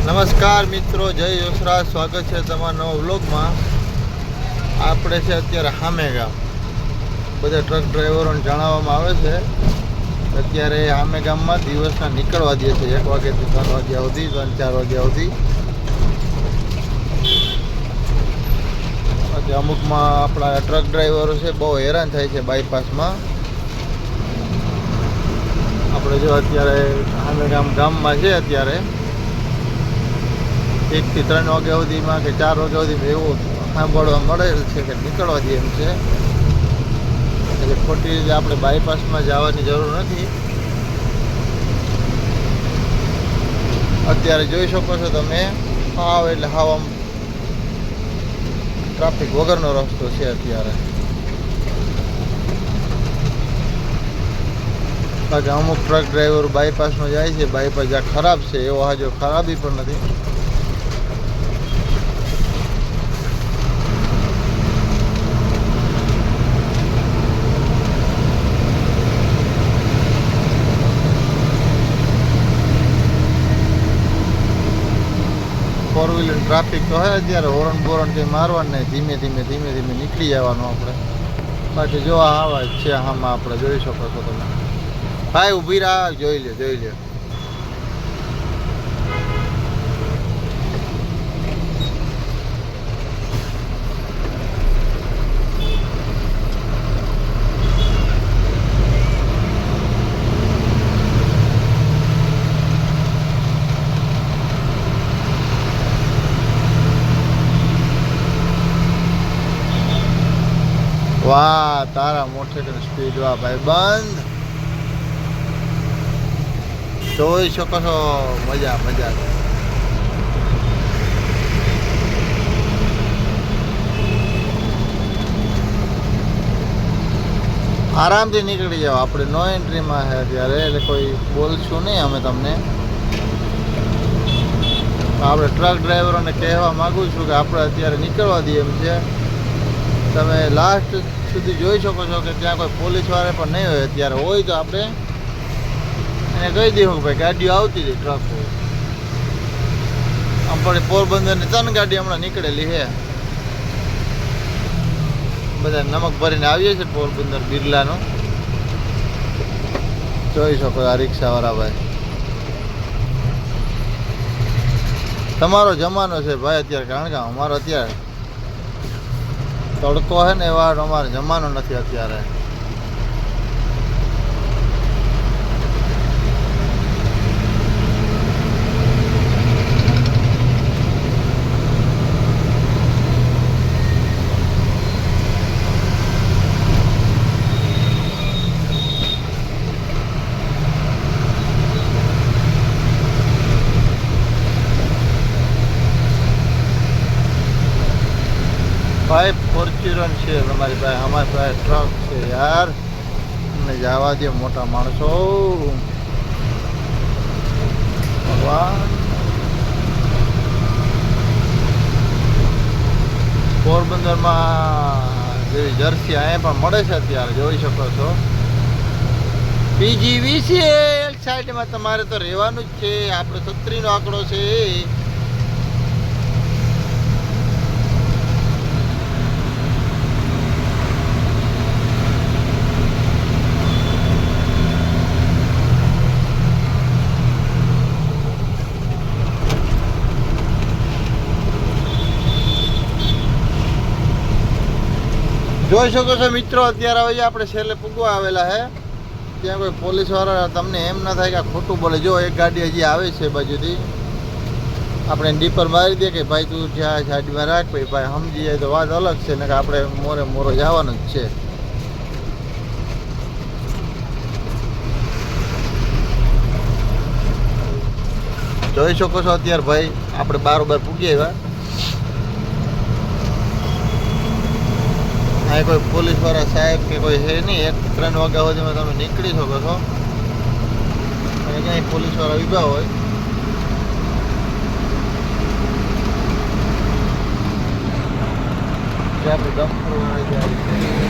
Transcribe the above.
નમસ્કાર મિત્રો, જય યોસરાજ સ્વાગત છે તમારા નવા વ્લોગમાં. આપણે છે અત્યારે હામે ગામ બધા ટ્રક ડ્રાઈવરોને જણાવવામાં આવે છે. અત્યારે હામે ગામમાં દિવસના નીકળવા દે છે. એક વાગ્યાથી ત્રણ વાગ્યા સુધી, ત્રણ ચાર વાગ્યા સુધી. અમુકમાં આપણા ટ્રક ડ્રાઈવરો છે, બહુ હેરાન થાય છે બાયપાસમાં. આપણે જો અત્યારે હામે ગામ ગામમાં છે અત્યારે. એકથી ત્રણ વાગ્યા સુધીમાં કે ચાર વાગ્યા સુધીમાં એવું સાંભળવા મળેલ છે કે નીકળવા દે એમ છે. એટલે ખોટી રીતે આપણે બાયપાસમાં જવાની જરૂર નથી. અત્યારે જોઈ શકો છો તમે, હાવ એટલે હાવ આમ ટ્રાફિક વગરનો રસ્તો છે અત્યારે. બાકી અમુક ટ્રક ડ્રાઈવર બાયપાસમાં જાય છે બાયપાસ જ્યાં ખરાબ છે, એવો હાજો ખરાબી પણ નથી. ફોર વ્હીલર ટ્રાફિક તો હે અત્યારે હોરન બોરન કંઈ મારવાનું નહીં. ધીમે ધીમે ધીમે ધીમે નીકળી જવાનું આપણે. બાકી જો આવા છે આમાં આપણે જોઈ શકો છો તમે. ભાઈ ઊભી રાહ જોઈ લે જોઈ લે. વાહ, તારા મોટે સ્પીડ વાહ ભાઈ, બંધ. જોઈ શકો છો, મજા મજા. આરામથી નીકળી જાવ આપણે નો એન્ટ્રીમાં છે અત્યારે, એટલે કોઈ બોલશું નહીં અમે તમને. આપણે ટ્રક ડ્રાઈવરોને કહેવા માગું છું કે આપણે અત્યારે નીકળવા દઈએ એમ છે. તમે લાસ્ટ સુધી જોઈ શકો છો કે ત્યાં કોઈ પોલીસવાળા પણ નહીં હોય, અત્યારે હોય તો આપણે એને કહી દઉં કે ભાઈ ગાડીઓ આવતી હતી ટ્રકો આમ પણ પોરબંદરની ત્રણ ગાડી હમણાં નીકળેલી છે. બધા નમક ભરીને આવીએ છીએ પોરબંદર બિરલાનું. જોઈ શકો આ રિક્ષાવાળા ભાઈ. તમારો જમાનો છે ભાઈ અત્યારે કારણ કે અમારો અત્યારે તડકો છે ને એવા અમારે જમાનો નથી અત્યારે. ભાઈ, ફોર્ચ્યુનર છે તમારી પાસે, અમારી પાસે ટ્રક છે યાર. અને જવા દે મોટા માણસો. ભગવાન. પોરબંદરમાં જેવી જર્સી અહીંયા પણ મળે છે અત્યારે, જોઈ શકો છો. પીજીવી છે એક સાઈડમાં તમારે તો રહેવાનું જ છે. આપણે છત્રીનો આંકડો છે જોઈ શકો છો મિત્રો, અત્યારે હવે આપણે છેલ્લે પૂગવા આવેલા છે ત્યાં કોઈ પોલીસવાળા તમને એમ ના થાય કે ખોટું બોલે. જો એક ગાડી હજી આવે છે બાજુથી, આપણે ડીપર મારી દે કે ભાઈ તું જ્યાં સાઈડમાં રાખ ભાઈ ભાઈ સમજી જાય તો વાત અલગ છે ને કે આપણે મોરે મોરો જવાનું જ છે. જોઈ શકો છો અત્યારે ભાઈ, આપણે બારોબાર પૂગી આવ્યા. અહીં કોઈ પોલીસવાળા સાહેબ કે કોઈ છે નહીં, એક ત્રણ વાગ્યા સુધીમાં તમે નીકળી શકો છો. અને ક્યાંય પોલીસવાળા ઊભા હોય. ત્યાં આપણે